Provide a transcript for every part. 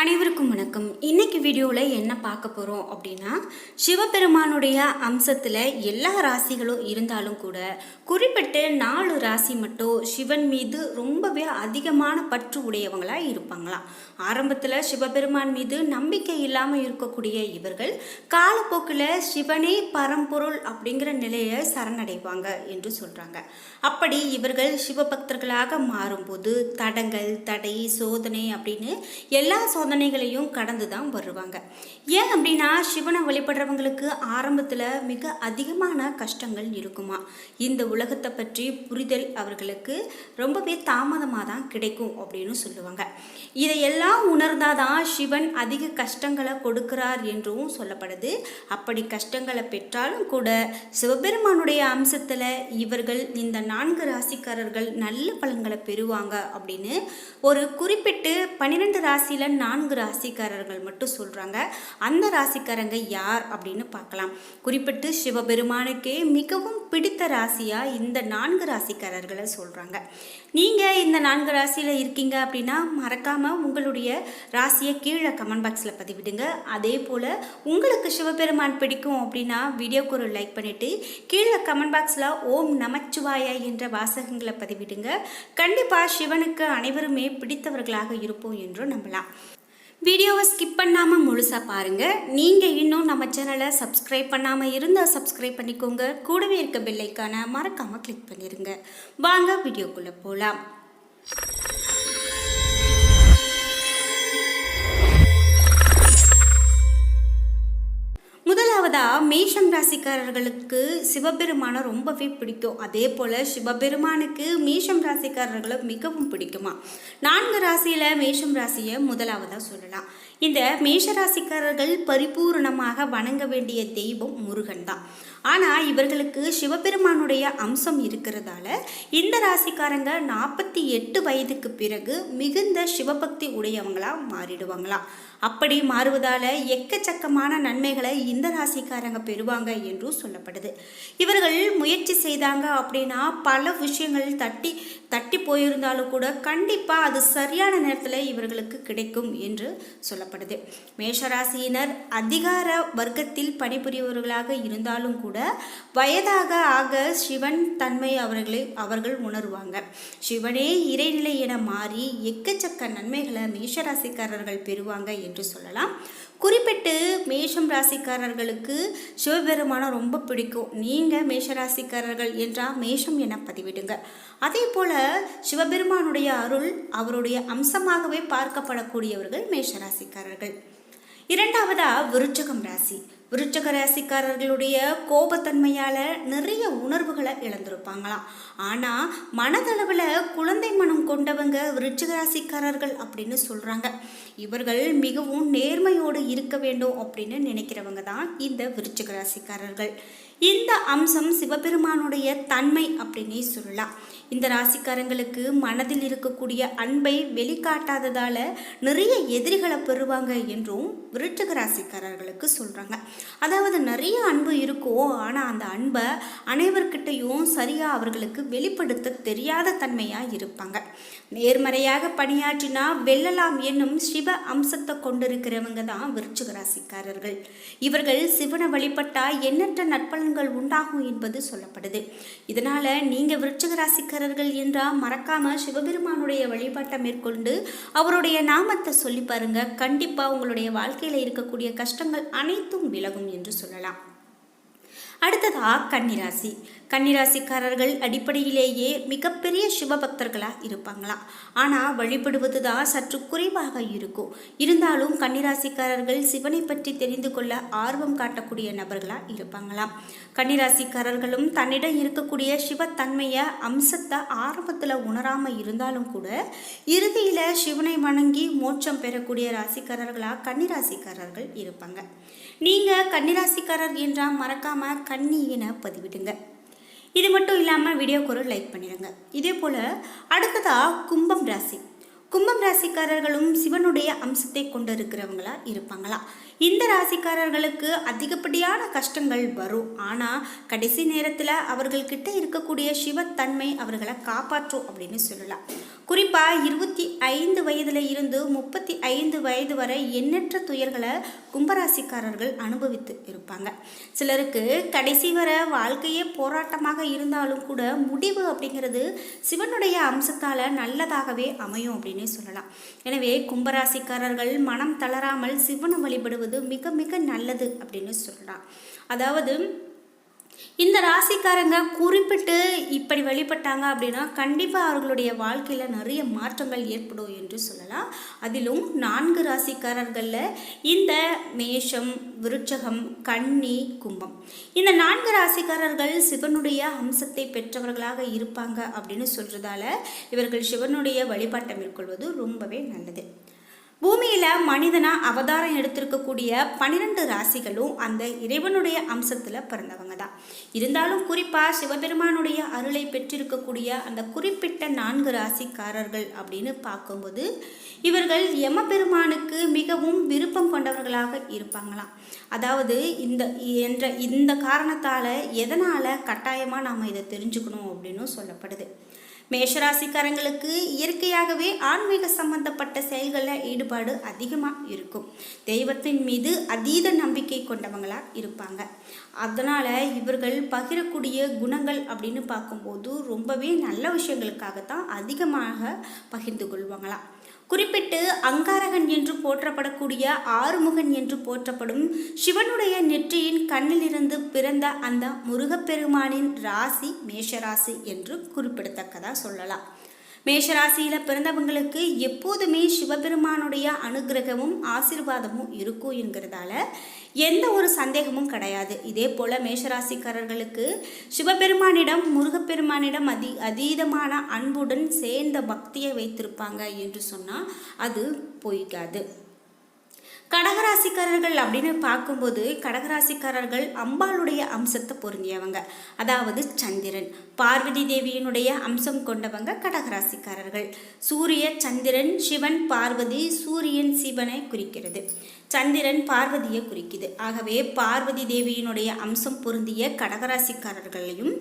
அனைவருக்கும் வணக்கம். இன்னைக்கு வீடியோவில் என்ன பார்க்க போகிறோம் அப்படின்னா சிவபெருமானுடைய அம்சத்தில் எல்லா ராசிகளும் இருந்தாலும் கூட குறிப்பிட்ட நாலு ராசி மட்டும் சிவன் மீது ரொம்பவே அதிகமான பற்று உடையவங்களாக இருப்பாங்களாம். ஆரம்பத்தில் சிவபெருமான் மீது நம்பிக்கை இல்லாமல் இருக்கக்கூடிய இவர்கள் காலப்போக்கில் சிவனே பரம்பொருள் அப்படிங்கிற நிலையை சரணடைவாங்க என்று சொல்கிறாங்க அப்படி இவர்கள் சிவபக்தர்களாக மாறும்போது தடங்கள் தடை சோதனை அப்படின்னு எல்லா சோதனைகளையும் கடந்து தான் வருவாங்க. ஏன் அப்படின்னா சிவனை வழிபடுறவங்களுக்கு ஆரம்பத்தில் மிக அதிகமான கஷ்டங்கள் இருக்குமா. இந்த உலகத்தை பற்றி புரிதல் அவர்களுக்கு ரொம்பவே தாமதமாக தான் கிடைக்கும் அப்படின்னு சொல்லுவாங்க. இதையெல்லாம் உணர்ந்தாதான் சிவன் அதிக கஷ்டங்களை கொடுக்கிறார் என்றும் சொல்லப்படுது. அப்படி கஷ்டங்களை பெற்றாலும் கூட சிவபெருமானுடைய அம்சத்தில் இவர்கள் இந்த நான்கு ராசிக்காரர்கள் நல்ல பலன்களை பெறுவாங்க அப்படின்னு ஒரு குறிப்பிட்டு பன்னிரெண்டு ராசியில் நான்கு ராசிக்காரர்கள் மட்டும் சொல்கிறாங்க அந்த ராசிக்காரங்க யார் அப்படின்னு பார்க்கலாம். குறிப்பிட்டு சிவபெருமானுக்கே மிகவும் பிடித்த ராசியாக இந்த நான்கு ராசிக்காரர்களை சொல்கிறாங்க நீங்கள் இந்த நான்கு ராசியில் இருக்கீங்க அப்படின்னா மறக்காமல் உங்களுடைய ராசியை கீழே கமெண்ட் பாக்ஸில் பதிவிடுங்க. அதே போல் உங்களுக்கு சிவபெருமான் பிடிக்கும் அப்படின்னா வீடியோக்கு ஒரு லைக் பண்ணிவிட்டு கீழே கமெண்ட் பாக்ஸில் ஓம் நமச்சிவாயா என்ற வாசகங்களை பதிவிடுங்க. கண்டிப்பாக சிவனுக்கு அனைவருமே பிடித்தவர்களாக இருப்போம் என்றும் நம்பலாம். வீடியோவை ஸ்கிப் பண்ணாமல் முழுசாக பாருங்கள் நீங்கள் இன்னும் நம்ம சேனலை சப்ஸ்கிரைப் பண்ணாமல் இருந்தால் சப்ஸ்கிரைப் பண்ணிக்கோங்க. கூடவே இருக்க பெல்லைக்கான மறக்காமல் கிளிக் பண்ணிடுங்க வாங்க வீடியோக்குள்ளே போகலாம் முதலாவதா மேஷம் ராசிக்காரர்களுக்கு சிவபெருமானை ரொம்பவே பிடிக்கும். அதே போல் சிவபெருமானுக்கு மேஷம் ராசிக்காரர்களை மிகவும் பிடிக்குமா? நான்கு ராசியில் மேஷம் ராசியை முதலாவதாக சொல்லலாம். இந்த மேஷ ராசிக்காரர்கள் பரிபூரணமாக வணங்க வேண்டிய தெய்வம் முருகன் தான். ஆனால் இவர்களுக்கு சிவபெருமானுடைய அம்சம் இருக்கிறதால இந்த ராசிக்காரங்க நாற்பத்தி எட்டு வயதுக்கு பிறகு மிகுந்த சிவபக்தி உடையவங்களாக மாறிடுவாங்களாம். அப்படி மாறுவதால் எக்கச்சக்கமான நன்மைகளை இந்த ராசிக்காரங்க பெறுவாங்க என்றும் சொல்லப்படுது. இவர்கள் முயற்சி செய்தாங்க அப்படின்னா பல விஷயங்கள் தட்டி தட்டி போயிருந்தாலும் கூட கண்டிப்பாக அது சரியான நேரத்தில் இவர்களுக்கு கிடைக்கும் என்று சொல்லப்படுது. மேஷராசியினர் அதிகார வர்க்கத்தில் பணிபுரியவர்களாக இருந்தாலும் கூட வயதாக ஆக சிவன் தன்மை அவர்களை அவர்கள் உணருவாங்க. சிவனே இறைநிலை என மாறி எக்கச்சக்க நன்மைகளை மேஷராசிக்காரர்கள் பெறுவாங்க என்று சொல்லலாம். குறிப்பிட்டு மேஷம் ராசிக்காரர்களுக்கு சிவபெருமானம் ரொம்ப பிடிக்கும். நீங்கள் மேஷ ராசிக்காரர்கள் என்றால் மேஷம் என பதிவிடுங்க. அதே போல் சிவபெருமானுடைய அருள் அவருடைய அம்சமாகவே பார்க்கப்படக்கூடியவர்கள் மேஷ ராசிக்காரர்கள். இரண்டாவதா விருச்சகம் ராசி. விருச்சக ராசிக்காரர்களுடைய கோபத்தன்மையால் நிறைய உணர்வுகளை இழந்திருப்பாங்களாம். ஆனால் மனதளவில் குழந்தை மனம் கொண்டவங்க விருச்சக ராசிக்காரர்கள் அப்படின்னு சொல்கிறாங்க இவர்கள் மிகவும் நேர்மையோடு இருக்க வேண்டும் அப்படின்னு நினைக்கிறவங்க தான் இந்த விருச்சக ராசிக்காரர்கள். இந்த அம்சம் சிவபெருமானுடைய தன்மை அப்படின்னே சொல்லலாம். இந்த ராசிக்காரங்களுக்கு மனதில் இருக்கக்கூடிய அன்பை வெளிக்காட்டாததால் நிறைய எதிரிகளை பெறுவாங்க என்றும் விருச்சக ராசிக்காரர்களுக்கு சொல்கிறாங்க அதாவது நிறைய அன்பு இருக்கும் ஆனால் அந்த அன்பை அனைவர்கிட்டையும் சரியாக அவர்களுக்கு வெளிப்படுத்த தெரியாத தன்மையாக இருப்பாங்க. நேர்மறையாக பணியாற்றினா வெல்லலாம் என்னும் சிவ அம்சத்தை கொண்டிருக்கிறவங்க தான் விருச்சிக ராசிக்காரர்கள். இவர்கள் சிவனை வழிபட்டால் எண்ணற்ற நற்பலன்கள் உண்டாகும் என்பது சொல்லப்படுது. இதனால் நீங்கள் விருச்சிக ராசிக்காரர்கள் என்றால் மறக்காமல் சிவபெருமானுடைய வழிபாட்டை மேற்கொண்டு அவருடைய நாமத்தை சொல்லி பாருங்க. கண்டிப்பாக உங்களுடைய வாழ்க்கையில் இருக்கக்கூடிய கஷ்டங்கள் அனைத்தும் விலகும் என்று சொல்லலாம். அடுத்ததா கன்னிராசி. கன்னிராசிக்காரர்கள் அடிப்படையிலேயே மிகப்பெரிய சிவபக்தர்களாக இருப்பாங்களாம் ஆனால் வழிபடுவது தான் சற்று குறைவாக இருக்கும். இருந்தாலும் கன்னிராசிக்காரர்கள் சிவனை பற்றி தெரிந்து கொள்ள ஆர்வம் காட்டக்கூடிய நபர்களாக இருப்பாங்களாம் கன்னிராசிக்காரர்களும் தன்னிடம் இருக்கக்கூடிய சிவத்தன்மையை அம்சத்தை ஆரம்பத்தில் உணராமல் இருந்தாலும் கூட இறுதியில் சிவனை வணங்கி மோட்சம் பெறக்கூடிய ராசிக்காரர்களாக கன்னிராசிக்காரர்கள் இருப்பாங்க. நீங்கள் கன்னிராசிக்காரர் என்றால் மறக்காமல் கன்னி என பதிவிடுங்க. இது மட்டும் இல்லாமல் வீடியோக்கு ஒரு லைக் பண்ணிடுங்க. இதே போல் அடுத்ததாக கும்பம் ராசி. கும்பம் ராசிக்காரர்களும் சிவனுடைய அம்சத்தை கொண்டிருக்கிறவங்களா இருப்பாங்களா? இந்த ராசிக்காரர்களுக்கு அதிகப்படியான கஷ்டங்கள் வரும். ஆனால் கடைசி நேரத்தில் அவர்கள்கிட்ட இருக்கக்கூடிய சிவத்தன்மை அவர்களை காப்பாற்றும் அப்படின்னு சொல்லலாம். குறிப்பாக இருபத்தி ஐந்து வயதில் இருந்து முப்பத்தி ஐந்து வயது வரை எண்ணற்ற துயர்களை கும்பராசிக்காரர்கள் அனுபவித்து இருப்பாங்க. சிலருக்கு கடைசி வர வாழ்க்கையே போராட்டமாக இருந்தாலும் கூட முடிவு அப்படிங்கிறது சிவனுடைய அம்சத்தால் நல்லதாகவே அமையும் அப்படின்னு சொல்லலாம். எனவே கும்பராசிக்காரர்கள் மனம் தளராமல் சிவனை வழிபடுவது மிக மிக நல்லது அப்படின்னு சொல்லலாம் அதாவது இந்த ராசிக்காரங்க குறிப்பிட்டு இப்படி வழிபட்டாங்க அப்படின்னா கண்டிப்பாக அவர்களுடைய வாழ்க்கையில் நிறைய மாற்றங்கள் ஏற்படும் என்று சொல்லலாம். அதிலும் நான்கு ராசிக்காரர்களில் இந்த மேஷம் விருட்சகம் கன்னி கும்பம். இந்த நான்கு ராசிக்காரர்கள் சிவனுடைய அம்சத்தை பெற்றவர்களாக இருப்பாங்க அப்படின்னு சொல்கிறதால இவர்கள் சிவனுடைய வழிபாட்டை மேற்கொள்வது ரொம்பவே நல்லது. பூமியில் மனிதனாக அவதாரம் எடுத்திருக்கக்கூடிய பன்னிரெண்டு ராசிகளும் அந்த இறைவனுடைய அம்சத்தில் பிறந்தவங்க தான் இருந்தாலும் குறிப்பாக சிவபெருமானுடைய அருளை பெற்றிருக்கக்கூடிய அந்த குறிப்பிட்ட நான்கு ராசிக்காரர்கள் அப்படின்னு பார்க்கும்போது இவர்கள் யமபெருமானுக்கு மிகவும் விருப்பம் கொண்டவர்களாக இருப்பாங்களாம். அதாவது இந்த என்ற இந்த காரணத்தால் எதனால் கட்டாயமாக நாம் இதை தெரிஞ்சுக்கணும் அப்படின்னு சொல்லப்படுது. மேஷராசிக்காரங்களுக்கு இயற்கையாகவே ஆன்மீக சம்பந்தப்பட்ட செயல்களில் ஈடுபாடு அதிகமாக இருக்கும். தெய்வத்தின் மீது அதீத நம்பிக்கை கொண்டவங்களாக இருப்பாங்க. அதனால் இவர்கள் பகிரக்கூடிய குணங்கள் அப்படின்னு பார்க்கும்போது ரொம்பவே நல்ல விஷயங்களுக்காகத்தான் அதிகமாக பகிர்ந்து கொள்வாங்களாம். குறிப்பிட்டு அங்காரகன் என்று போற்றப்படக்கூடிய ஆறுமுகன் என்று போற்றப்படும் சிவனுடைய நெற்றியின் கண்ணிலிருந்து பிறந்த அந்த முருகப்பெருமானின் ராசி மேஷராசி என்று குறிப்பிடத்தக்கதாக சொல்லலாம். மேஷராசியில் பிறந்தவங்களுக்கு எப்போதுமே சிவபெருமானுடைய அனுகிரகமும் ஆசிர்வாதமும் இருக்கும் என்கிறதால எந்த ஒரு சந்தேகமும் கிடையாது. இதே போல் மேஷராசிக்காரர்களுக்கு சிவபெருமானிடம் முருகப்பெருமானிடம் அதி அதீதமான அன்புடன் சேர்ந்த பக்தியை வைத்திருப்பாங்க என்று சொன்னால் அது பொய்க்காது. கடகராசிக்காரர்கள் அப்படின்னு பார்க்கும்போது கடகராசிக்காரர்கள் அம்பாளுடைய அம்சத்தை பொருந்தியவங்க. அதாவது சந்திரன். பார்வதி தேவியினுடைய அம்சம் கொண்டவங்க கடகராசிக்காரர்கள். சூரிய சந்திரன் சிவன் பார்வதி சூரியன் சிவனை குறிக்கிறது. சந்திரன் பார்வதியை குறிக்குது. ஆகவே பார்வதி தேவியினுடைய அம்சம் பொருந்திய கடகராசிக்காரர்களையும்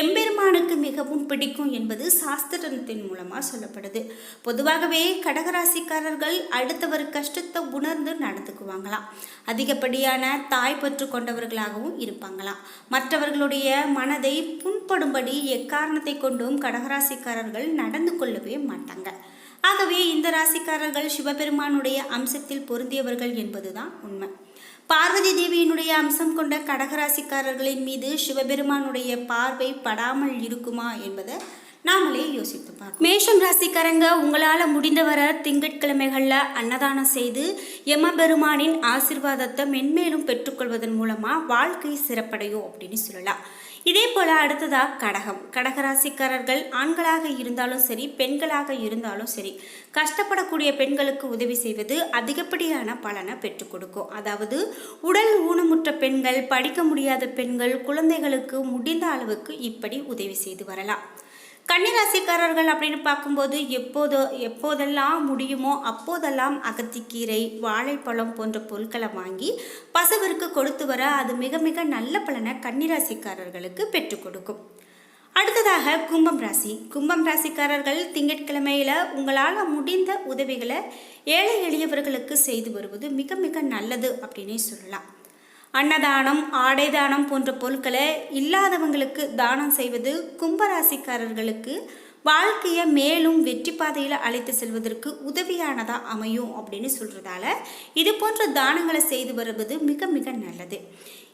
எம்பெருமானுக்கு மிகவும் பிடிக்கும் என்பது சாஸ்திரத்தின் மூலமாக சொல்லப்படுது. பொதுவாகவே கடகராசிக்காரர்கள் அடுத்தவர் கஷ்டத்தை உணர்ந்து நடந்துக்குவாங்களாம். அதிகப்படியான தாய் பற்று கொண்டவர்களாகவும் இருப்பாங்களாம் மற்றவர்களுடைய மனதை புண்படும்படி எக்காரணத்தை கொண்டும் கடகராசிக்காரர்கள் நடந்து கொள்ளவே மாட்டாங்க. ஆகவே இந்த ராசிக்காரர்கள் சிவபெருமானுடைய அம்சத்தில் பொருந்தியவர்கள் என்பதுதான் உண்மை. பார்வதி தேவியினுடைய அம்சம் கொண்ட கடகராசிக்காரர்களின் மீது சிவபெருமானுடைய பார்வை படாமல் இருக்குமா என்பதை நாமளே யோசித்து பார்க்கணும். மேஷம் ராசிக்காரங்க உங்களால் முடிந்தவரை திங்கட்கிழமைகளில் அன்னதானம் செய்து யமபெருமானின் ஆசிர்வாதத்தை மென்மேலும் பெற்றுக்கொள்வதன் மூலமாக வாழ்க்கை சிறப்படையும் அப்படின்னு சொல்லலாம். இதே போல் அடுத்ததாக கடகம். கடகராசிக்காரர்கள் ஆண்களாக இருந்தாலும் சரி பெண்களாக இருந்தாலும் சரி கஷ்டப்படக்கூடிய பெண்களுக்கு உதவி செய்வது அதிகப்படியான பலனை பெற்றுக் கொடுக்கும். அதாவது உடல் ஊனமுற்ற பெண்கள் படிக்க முடியாத பெண்கள் குழந்தைகளுக்கு முடிந்த அளவுக்கு இப்படி உதவி செய்து வரலாம். கன்னிராசிக்காரர்கள் அப்படின்னு பார்க்கும்போது எப்போதோ எப்போதெல்லாம் முடியுமோ அப்போதெல்லாம் அகத்திக்கீரை வாழைப்பழம் போன்ற பொருட்களை வாங்கி பசுவிற்கு கொடுத்து வர அது மிக மிக நல்ல பலனை கன்னிராசிக்காரர்களுக்கு பெற்றுக் கொடுக்கும். அடுத்ததாக கும்பம் ராசி. கும்பம் ராசிக்காரர்கள் திங்கட்கிழமையில் உங்களால் முடிந்த உதவிகளை ஏழை எளியவர்களுக்கு செய்து வருவது மிக மிக நல்லது அப்படின்னே சொல்லலாம். அன்னதானம் ஆடை தானம் போன்ற பொருட்களை இல்லாதவங்களுக்கு தானம் செய்வது கும்பராசிக்காரர்களுக்கு வாழ்க்கையை மேலும் வெற்றி பாதையில் அழைத்து செல்வதற்கு உதவியானதாக அமையும் அப்படின்னு சொல்கிறதால இது போன்ற தானங்களை செய்து வருவது மிக மிக நல்லது.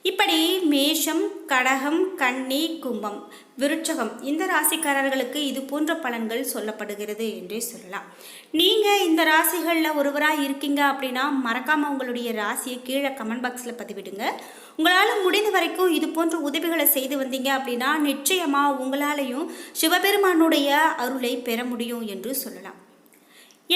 இப்படி மேஷம் கடகம் கன்னி கும்பம் விருட்சகம் இந்த ராசிக்காரர்களுக்கு இது போன்ற பலன்கள் சொல்லப்படுகிறது என்றே சொல்லலாம். நீங்கள் இந்த ராசிகளில் ஒருவராக இருக்கீங்க அப்படின்னா மறக்காமல் உங்களுடைய ராசியை கீழே கமெண்ட் பாக்ஸில் பதிவிடுங்க. உங்களால் முடிந்த வரைக்கும் இது போன்ற உதவிகளை செய்து வந்தீங்க அப்படின்னா நிச்சயமாக உங்களாலையும் சிவபெருமானுடைய அருளை பெற முடியும் என்று சொல்லலாம்.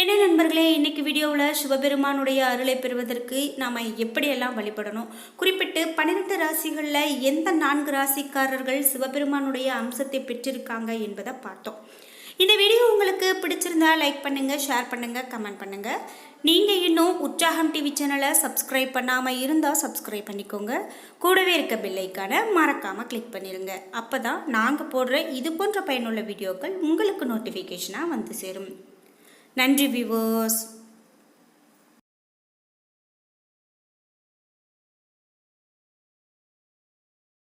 என்ன நண்பர்களே இன்றைக்கி வீடியோவில் சிவபெருமானுடைய அருளை பெறுவதற்கு நாம் எப்படியெல்லாம் வழிபடணும்? குறிப்பிட்டு பன்னிரெண்டு ராசிகளில் எந்த நான்கு ராசிக்காரர்கள் சிவபெருமானுடைய அம்சத்தை பெற்றிருக்காங்க என்பதை பார்த்தோம். இந்த வீடியோ உங்களுக்கு பிடிச்சிருந்தா லைக் பண்ணுங்கள் ஷேர் பண்ணுங்கள் கமெண்ட் பண்ணுங்கள் நீங்கள் இன்னும் உற்சாகம் டிவி சேனலை சப்ஸ்கிரைப் பண்ணாமல் இருந்தால் சப்ஸ்கிரைப் பண்ணிக்கோங்க. கூடவே இருக்க பில்லைக்கான மறக்காமல் கிளிக் பண்ணிடுங்க அப்போ தான் நாங்கள் போடுற இது போன்ற பயனுள்ள வீடியோக்கள் உங்களுக்கு நோட்டிஃபிகேஷனாக வந்து சேரும். நன்றி விவோஸ்